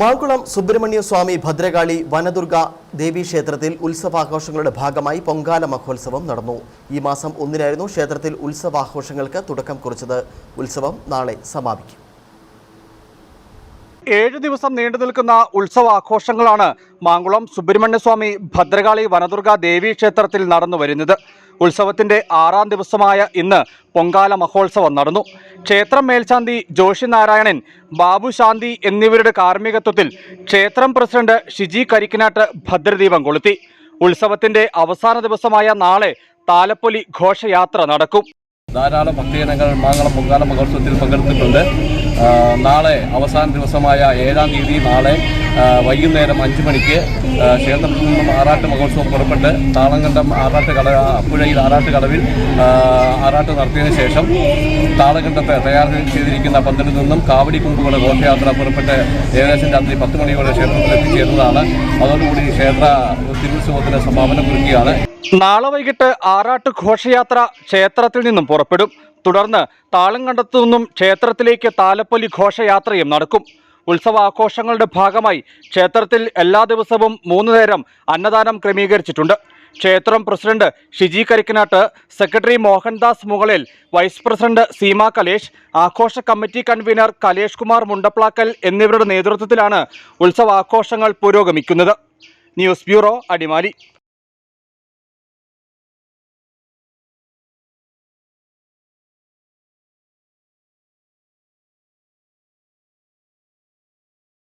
മാങ്കുളം സുബ്രഹ്മണ്യ സ്വാമി ഭദ്രകാളി വനദുർഗ ദേവീ ക്ഷേത്രത്തിൽ ഉത്സവാഘോഷങ്ങളുടെ ഭാഗമായി പൊങ്കാല മഹോത്സവം നടന്നു. ഈ മാസം ഒന്നിനായിരുന്നു ക്ഷേത്രത്തിൽ ഉത്സവാഘോഷങ്ങൾക്ക് തുടക്കം കുറിച്ചത്. ഉത്സവം നാളെ സമാപിക്കും. ഏഴ് ദിവസം നീണ്ടു നിൽക്കുന്ന ഉത്സവാഘോഷങ്ങളാണ് മാങ്കുളം സുബ്രഹ്മണ്യസ്വാമി ഭദ്രകാളി വനദുർഗ ദേവീ ക്ഷേത്രത്തിൽ നടന്നു വരുന്നത്. ഉത്സവത്തിന്റെ ആറാം ദിവസമായ ഇന്ന് പൊങ്കാല മഹോത്സവം നടന്നു. ക്ഷേത്രം മേൽശാന്തി ജോഷി നാരായണൻ ബാബു ശാന്തി എന്നിവരുടെ കാർമ്മികത്വത്തിൽ ക്ഷേത്രം പ്രസിഡന്റ് ഷിജി കരിക്കനാട്ട് ഭദ്രദീപം കൊളുത്തി. ഉത്സവത്തിന്റെ അവസാന ദിവസമായ നാളെ താലപ്പൊലി ഘോഷയാത്ര നടക്കും. ധാരാളം ഭക്തജനങ്ങൾ മാങ്ങളം പൊങ്കാല മഹോത്സവത്തിൽ പങ്കെടുത്തിട്ടുണ്ട്. നാളെ അവസാന ദിവസമായ ഏഴാം തീയതി നാളെ വൈകുന്നേരം അഞ്ച് മണിക്ക് ക്ഷേത്രത്തിൽ നിന്നും ആറാട്ട് മഹോത്സവം പുറപ്പെട്ട് താളങ്കണ്ടം ആറാട്ട് കട പുഴയിൽ ആറാട്ട് കടവിൽ ആറാട്ട് നടത്തിയതിനു ശേഷം താളകണ്ടത്ത് തയ്യാർ ചെയ്തിരിക്കുന്ന പന്തലിൽ നിന്നും കാവടി കുമ്പുകളുടെ ഘോഷയാത്ര പുറപ്പെട്ട് ഏകദേശം രാത്രി പത്ത് മണിയോടെ ക്ഷേത്രത്തിൽ എത്തിച്ചേരുന്നതാണ്. അതോടുകൂടി ക്ഷേത്ര തിരുത്സവത്തിന് സമാപനം കുറിക്കുകയാണ്. നാളെ വൈകിട്ട് ആറാട്ട് ഘോഷയാത്ര ക്ഷേത്രത്തിൽ നിന്നും പുറപ്പെടും. തുടർന്ന് താളംകണ്ടത്തു നിന്നും ക്ഷേത്രത്തിലേക്ക് താലപ്പൊലി ഘോഷയാത്രയും നടക്കും. ഉത്സവാഘോഷങ്ങളുടെ ഭാഗമായി ക്ഷേത്രത്തിൽ എല്ലാ ദിവസവും മൂന്ന് നേരം അന്നദാനം ക്രമീകരിച്ചിട്ടുണ്ട്. ക്ഷേത്രം പ്രസിഡന്റ് ഷിജി കരിക്കനാട്ട് സെക്രട്ടറി മോഹൻദാസ് മുകളിൽ വൈസ് പ്രസിഡന്റ് സീമ കലേഷ് ആഘോഷ കമ്മിറ്റി കൺവീനർ കലേഷ് കുമാർ മുണ്ടപ്ലാക്കൽ എന്നിവരുടെ നേതൃത്വത്തിലാണ് ഉത്സവാഘോഷങ്ങൾ പുരോഗമിക്കുന്നത്. News bureau Adimali.